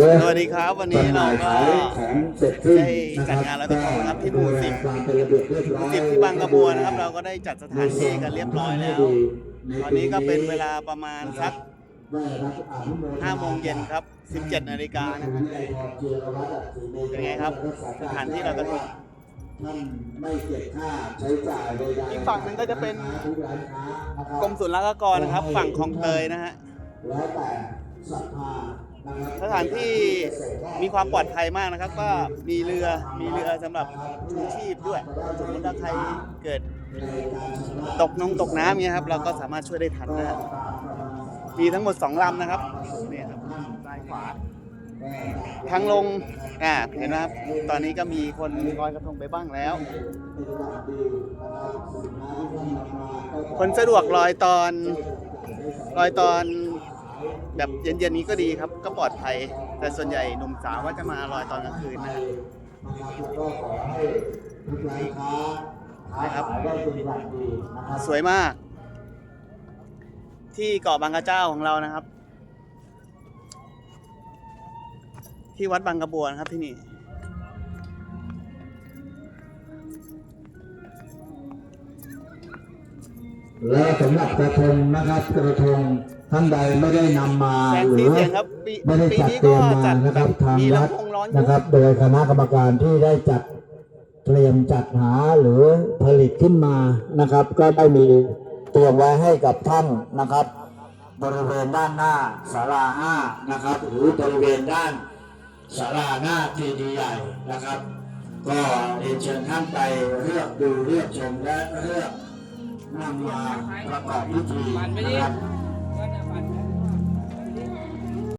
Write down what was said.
สวัสดีครับวันนี้เราก็ของเสร็จสิ้นได้จัดงานลอยกระทงนะครับที่หมู่สิบความเป็นระเบียบเรียบร้อยสิบที่บางกระบวนนะครับ เราก็ได้จัดสถานที่กันเรียบร้อยแล้ว ตอนนี้ก็เป็นเวลาประมาณสักได้รับอนุโมทนา5โมงเย็นครับ17นาฬิกานะครับไอพรเจียรวัตรศรีเมฆเป็นไงครับสถานที่ลอยกระทงท่านไม่เก็บค่าใช้จ่ายใดๆอีกฝั่งหนึ่งก็จะเป็นทุกร้านค้านะครับกรมศุลกากรนะครับ ฝั่งคลองเตยนะฮะแล้วแต่ศรัทธานะครับส ถานที่มีความปลอดภัยมากนะครับ ก็มีเรือมีเรือสำหรับชูชีพด้วยสมมติถ้าใครเกิดตกนงตกน้ำเงี้ยครับ เราก็สามารถช่วยได้ทันนะฮะมีทั้งหมดสองลำนะครับนี่ครับซ้ายขวาทางลงอ่าเห็นไหมครับ ตอนนี้ก็มีคนลอยกระทงไปบ้างแล้ว คนสะดวกลอยตอนลอยตอน แบบเย็นๆนี้ก็ดีครับ ก็ปลอดภัย แต่ส่วนใหญ่หนุ่มสาวว่าจะมาลอยตอนกลางคืนนะฮะก็ขอให้ทุกร้านค้าค้านะครับขายได้เป็นอย่างดีนะครับสวยมาก ที่เกาะบางกระเจ้าของเรานะครับ ที่วัดบางกระบวนครับที่นี่ และสำหรับกระทงนะครับกระทงท่านใดไม่ได้นำมาแสงหสีรือเสียงครับปีไม่ได้ปีจัดนี้เตรีก็ยมมาจัดนะครับแบบทางมีวัดลำโพงร้อนยุนะครับ โดยคณะกรรมการที่ได้จัดเตรียมจัดหาหรือผลิตขึ้นมานะครับ ก็ได้มีเตรียมไว้ให้กับท่านนะครับ บริเวณด้านหน้าศาลาห้านะครับ หรือบริเวณด้านศาลาหน้าเจดีย์ใหญ่นะครับ ก็เรียนเชิญท่านไปเลือกดูเลือกชมและเลือก นำมาประกอบพิธีนะครับ